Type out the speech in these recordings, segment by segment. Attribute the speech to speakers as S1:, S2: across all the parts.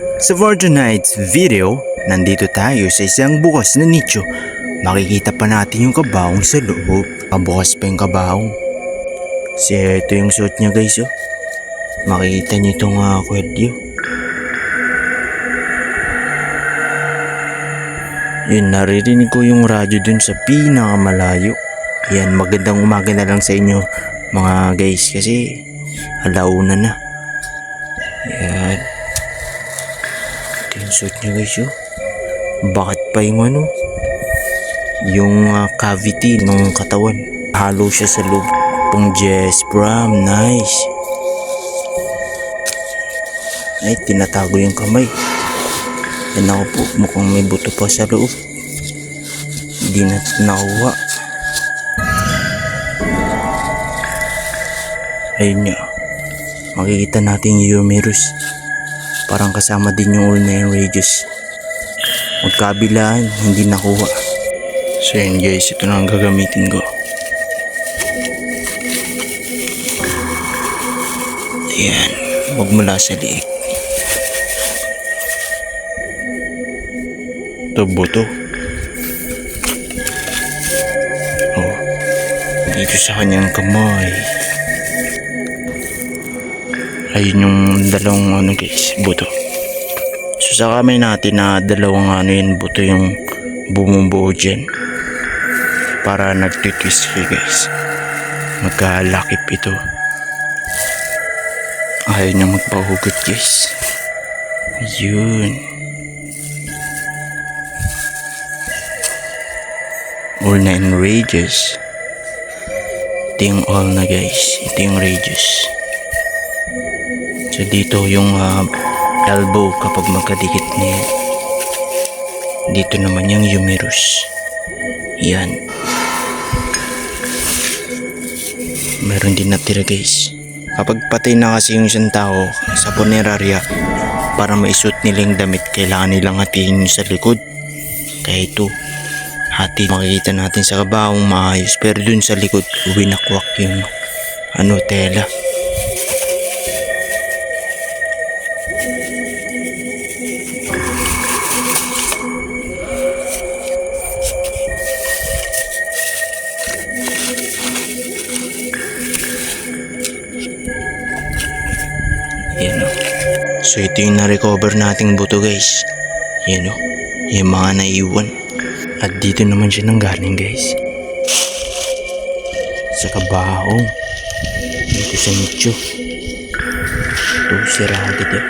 S1: Sa for tonight's video, nandito tayo sa isang bukas na nicho. Makikita pa natin yung kabaong sa loob. Pabukas pa yung kabaong. Si ito yung suot niya guys oh. Makikita niyo itong uh, kwedyo. Yun, naririnig ko yung radyo dun sa pinakamalayo. Yan, magandang umaga na lang sa inyo mga guys kasi alauna na. Yan. Suit niya guys oh. Bakit pa yung ano? Yung ah, cavity ng katawan. Halo siya sa loob. Pang Jess Bram, nice. Ay, tinatago yung kamay. Yan ako po, mukhang may buto pa sa loob. Hindi na nakuha. Ayun nga. Makikita natin yung Eumerus. Parang kasama din yung nine rages. Magkabilaan, hindi nakuha. So yun guys, ito na ang gagamitin ko. Ayan, magmula sa liik. Ito buto. Oh, dito sa kanyang kamay. Ayun yung dalawang ano guys, buto. So sa kamay natin na dalawang ano yun, buto yung bumubuo dyan. Para nagtitwist siya guys. Magkalakip ito. Ayaw niya magpahugot guys. Yun. All nine rages. Ito yung all na guys. Ito yung rages. So dito yung ah, elbow kapag magkadikit niya. Dito naman yung humerus. Yan. Meron din natira guys. Kapag patay na kasi yung isang tao sa punerarya, para maisuot nila yung damit, kailangan nilang hatiin yung sa likod. Kaya ito, hati makikita natin sa kabahong maayos. Pero dun sa likod, winakwak yung ano, tela. So ito yung na-recover nating buto guys. Yan o. Yung mga naiwan. At dito naman siya nanggaling guys. Sa kabaong. Dito sa nicho. Ito sirado din.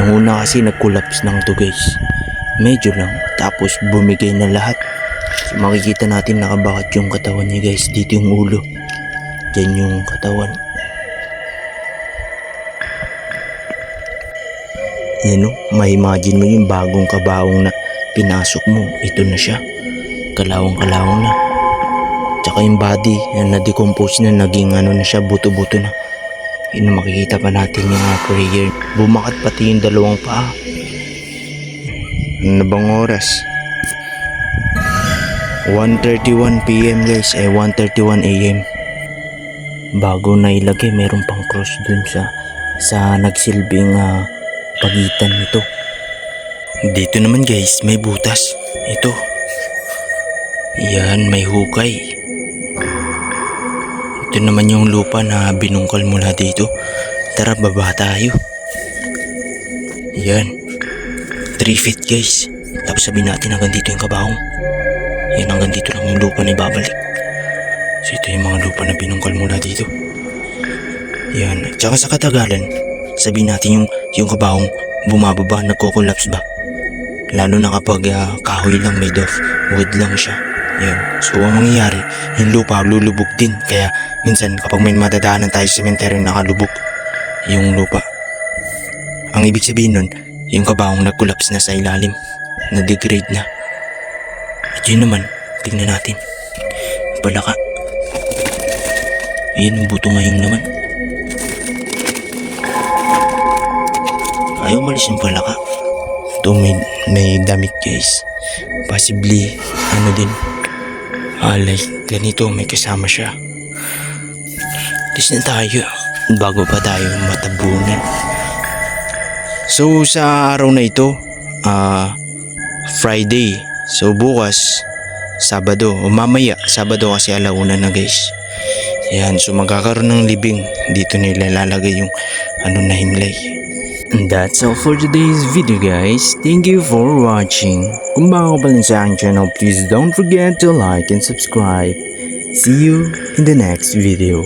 S1: Nung una kasi nag-collapse lang to guys. Medyo lang. Tapos bumigay na lahat. So makikita natin nakabakat yung katawan niya guys. Dito yung ulo. Diyan yung katawan. Yan o, may imagine mo yung bagong kabaong na pinasok mo. Ito na siya. Kalawang-kalawang na. Tsaka yung body, yan na-decompose na, naging ano na siya, buto-buto na. Yun makikita pa natin yung uh, prayer. Bumakat pati yung dalawang paa. Ano bang oras? 1.31pm guys, eh 1.31 am. Bago na ilagay, meron pang cross dun sa sa nagsilbing ah, pagitan nito. Dito naman guys, may butas. Ito. Yan, may hukay. Ito naman yung lupa na binungkal mula dito. Tara, baba tayo. Yan. 3 feet guys. Tapos sabihin natin hanggang dito yung kabaong. Yan, hanggang dito lang yung lupa na ibabalik. So ito yung mga lupa na binungkal mula dito. Yan. Tsaka sa katagalan, sabihin natin yung, yung kabaong bumababa, nagko-collapse ba? Lalo na kapag ah, kahoy lang made of wood lang siya. Yan. So ang mangyayari, yung lupa lulubog din. Kaya minsan kapag may madadaanan tayo sa cemetery nakalubog yung lupa. Ang ibig sabihin nun, yung kabaong nag-collapse na sa ilalim. Na-degrade na. At yun naman, tingnan natin. Palaka. Ayan ang buto ngayon naman. Ayaw umalis yung palaka. Ito may, may damit guys. Possibly, ano din. Ah, like, ganito, may kasama siya. Alis na tayo. Bago pa tayo matabunan. So sa araw na ito, ah Friday. So bukas, Sabado o mamaya, Sabado kasi alauna na guys. Yan, so magkakaroon ng libing. Dito nila lalagay yung ano na himlay. And that's all for today's video guys. Thank you for watching. Kung bago pa lang sa aking channel, please don't forget to like and subscribe. See you in the next video.